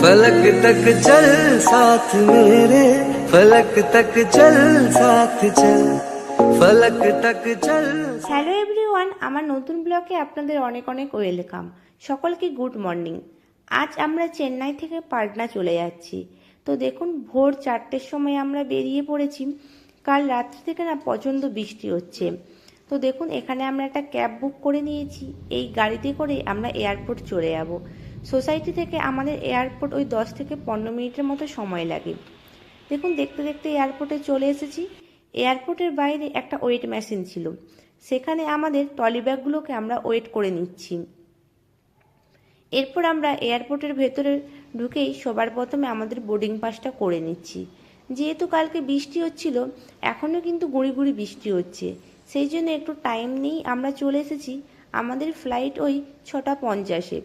फलक तक चल साथ मेरे फलक तक चल साथ चल फलक तक चल হ্যালো এভরিওয়ান আমার নতুন ব্লগে আপনাদের অনেক অনেক ওয়েলকাম সকলকে গুড মর্নিং আজ আমরা চেন্নাই থেকে পাটনা চলে যাচ্ছি তো দেখুন, ভোর চারটের সময় আমরা বেরিয়ে পড়েছি। কাল রাত্রি থেকে না প্রচণ্ড বৃষ্টি হচ্ছে। তো দেখুন, এখানে আমরা একটা ক্যাব বুক করে নিয়েছি। এই গাড়িতে করে আমরা এয়ারপোর্ট চলে যাব। সোসাইটি থেকে আমাদের এয়ারপোর্ট ওই দশ থেকে পনেরো মিনিটের মতো সময় লাগে। দেখুন, দেখতে দেখতে এয়ারপোর্টে চলে এসেছি। এয়ারপোর্টের বাইরে একটা ওয়েট মেশিন ছিল। সেখানে আমাদের ট্রলি ব্যাগগুলোকে আমরা ওয়েট করে নিচ্ছি। এরপর আমরা এয়ারপোর্টের ভেতরে ঢুকেই সবার প্রথমে আমাদের বোর্ডিং পাসটা করে নিচ্ছি। যেহেতু কালকে বৃষ্টি হচ্ছিল, এখনও কিন্তু গুঁড়ি গুঁড়ি বৃষ্টি হচ্ছে। সেই জন্য একটু টাইম নিয়েই আমরা চলে এসেছি আমাদের ফ্লাইট ওই ছটা পঞ্চাশে।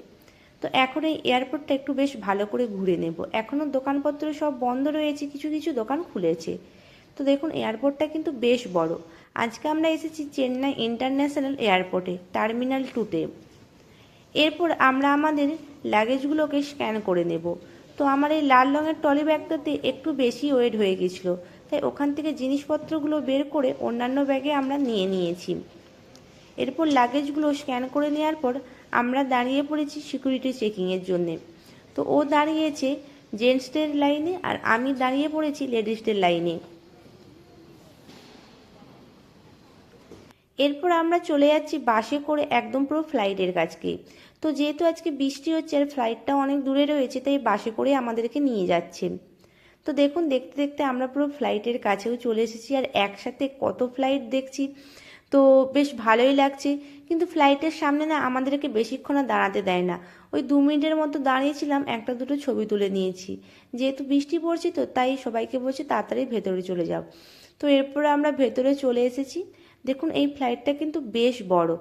তো এখন এই এয়ারপোর্টটা একটু বেশ ভালো করে ঘুরে নেব। এখনও দোকানপত্র সব বন্ধ রয়েছে, কিছু কিছু দোকান খুলেছে। তো দেখুন, এয়ারপোর্টটা কিন্তু বেশ বড়। আজকে আমরা এসেছি চেন্নাই ইন্টারন্যাশনাল এয়ারপোর্টে, টার্মিনাল টুতে এরপর আমরা আমাদের লাগেজগুলোকে স্ক্যান করে নেব। তো আমার এই লাল রঙের ট্রলি ব্যাগটাতে একটু বেশি ওয়েট হয়ে গেছিল। তাই ওখান থেকে জিনিসপত্রগুলো বের করে অন্যান্য ব্যাগে আমরা নিয়ে নিয়েছি। এরপর লাগেজগুলো স্ক্যান করে নেওয়ার পর আমরা দাঁড়িয়ে পড়েছি সিকিউরিটি চেকিংয়ের জন্যে। তো ও দাঁড়িয়েছে জেন্টসদের লাইনে আর আমি দাঁড়িয়ে পড়েছি লেডিসদের লাইনে এরপর আমরা চলে যাচ্ছি বাসে করে একদম পুরো ফ্লাইটের কাছকে তো যেহেতু আজকে বৃষ্টি হচ্ছে আর ফ্লাইটটা অনেক দূরে রয়েছে, তাই বাসে করে আমাদেরকে নিয়ে যাচ্ছে। তো দেখুন, দেখতে দেখতে আমরা পুরো ফ্লাইটের কাছেও চলে এসেছি আর একসাথে কত ফ্লাইট দেখছি। তো বেশ ভালোই লাগছে, কিন্তু ফ্লাইটের সামনে না আমাদেরকে বেশিক্ষণ আর দাঁড়াতে দেয় না। ওই দু মিনিটের মতো দাঁড়িয়েছিলাম, একটা দুটো ছবি তুলে নিয়েছি। যেহেতু বৃষ্টি পড়ছে তো, তাই সবাইকে বলছে তাড়াতাড়ি ভেতরে চলে যাও। তো এরপরে আমরা ভেতরে চলে এসেছি। দেখুন এই ফ্লাইটটা কিন্তু বেশ বড়।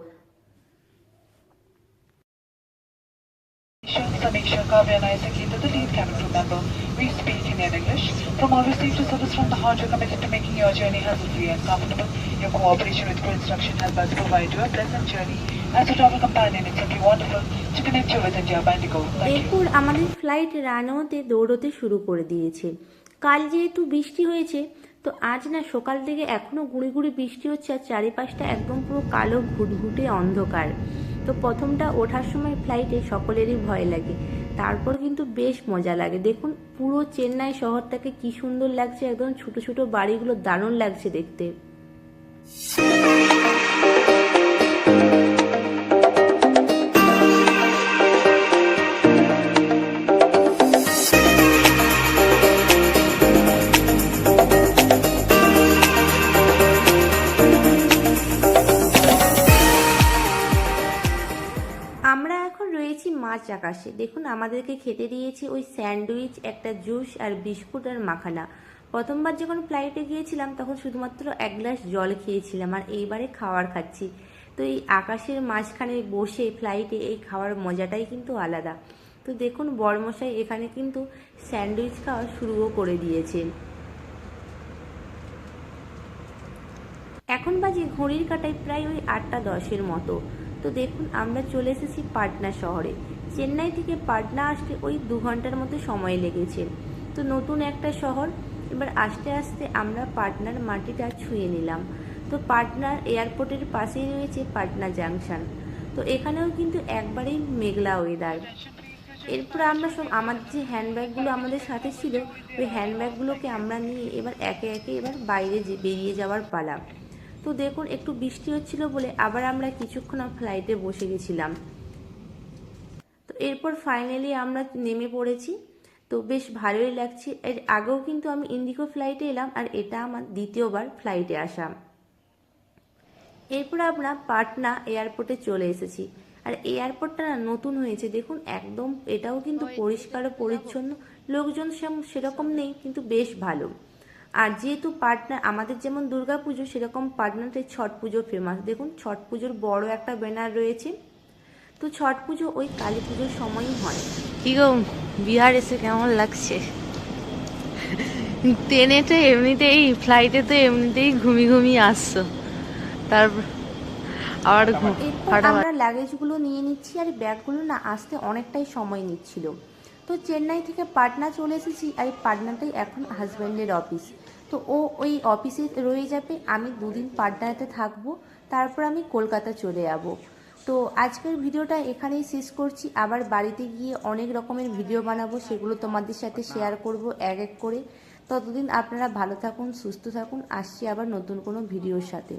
এরপর আমাদের ফ্লাইট রানওয়েতে দৌড়োতে শুরু করে দিয়েছে। কাল যেহেতু বৃষ্টি হয়েছে তো আজ না সকাল থেকে এখনও গুঁড়ি গুঁড়ি বৃষ্টি হচ্ছে আর চারিপাশটা একদম পুরো কালো ঘুটঘুটে অন্ধকার। তো প্রথমটা ওঠার সময় ফ্লাইটে সকলেরই ভয় লাগে। তারপর কিন্তু বেশ মজা লাগে। দেখুন, পুরো চেন্নাই শহরটাকে কি সুন্দর লাগছে। একদম ছোট ছোট বাড়িগুলো দারুণ লাগছে দেখতে। মাছ আকাশে। দেখুন, আমাদেরকে খেতে দিয়েছে ওই স্যান্ডউইচ, একটা জুস আর বিস্কুট আর মাখানা প্রথমবার যখন ফ্লাইটে গিয়েছিলাম, তখন শুধুমাত্র এক গ্লাস জল খেয়েছিলাম আর এইবারে খাবার খাচ্ছি। তো এই আকাশের মাঝখানে বসে ফ্লাইটে এই খাওয়ার মজাটাই কিন্তু আলাদা। তো দেখুন বড়মশাই এখানে কিন্তু স্যান্ডউইচ খাওয়া শুরুও করে দিয়েছেন এখন বাজে ঘড়ির কাটায় প্রায় ওই আটটা দশের মতো। তো দেখুন, আমরা চলে এসেছি পাটনা শহরে। চেন্নাই থেকে পাটনা আসতে ওই দু ঘণ্টার মতো সময় লেগেছে। তো নতুন একটা শহর, এবার আস্তে আস্তে আমরা পাটনার মাটিটা ছুঁয়ে নিলাম। তো পাটনার এয়ারপোর্টের পাশেই রয়েছে পাটনা জাংশন। তো এখানেও কিন্তু একবারেই মেঘলা ওয়েদার এরপর আমরা সব আমাদের যে হ্যান্ডব্যাগগুলো আমাদের সাথে ছিল, ওই হ্যান্ডব্যাগগুলোকে আমরা নিয়ে এবার একে একে এবার বাইরে যে, বেরিয়ে যাওয়ার পালা। তো দেখুন, একটু বৃষ্টি হচ্ছিল বলে আবার আমরা কিছুক্ষণ ফ্লাইটে বসে গেছিলাম। তো এরপর ফাইনালি আমরা নেমে পড়েছি। তো বেশ ভালোই লাগছে। এর আগেও কিন্তু আমি ইন্ডিগো ফ্লাইটে এলাম আর এটা আমার দ্বিতীয়বার ফ্লাইটে আসা। এরপর আমরা পাটনা এয়ারপোর্টে চলে এসেছি। আর এয়ারপোর্টটা না নতুন হয়েছে। দেখুন একদম এটাও কিন্তু পরিষ্কার ও পরিচ্ছন্ন। লোকজন সেরকম নেই কিন্তু বেশ ভালো। আর যেহেতু পাটনা আমাদের যেমন দুর্গা পুজো সেরকম পাটনাতে ছট পুজো ফেমাস দেখুন ছট পুজোর বড় একটা ব্যানার রয়েছে। তো ছট পুজো ওই কালী পুজোর সময়ই হয়। কি গো বিহার এসে কেমন লাগছে? ট্রেনে তো এমনিতেই ফ্লাইটে তো এমনিতেই ঘুমি ঘুমিয়ে আসছো। তারপর আবার ঘুম আমরা লাগেজগুলো নিয়ে নিচ্ছি আর ব্যাগগুলো না আসতে অনেকটাই সময় নিচ্ছিল। তো চেন্নাই থেকে পাটনা চলে এসেছি আর এই পাটনাটাই এখন হাজব্যান্ডের অফিস তো ও ওই অফিসে রয়ে যাবে আমি দুদিন পাটনাতে থাকব তারপর আমি কলকাতা চলে যাব। তো আজকের ভিডিওটা এখানেই শেষ করছি। আবার বাড়িতে গিয়ে অনেক রকমের ভিডিও বানাবো, সেগুলো তোমাদের সাথে শেয়ার করব এক এক করে। ততদিন আপনারা ভালো থাকুন, সুস্থ থাকুন। আসছি আবার নতুন কোনো ভিডিওর সাথে।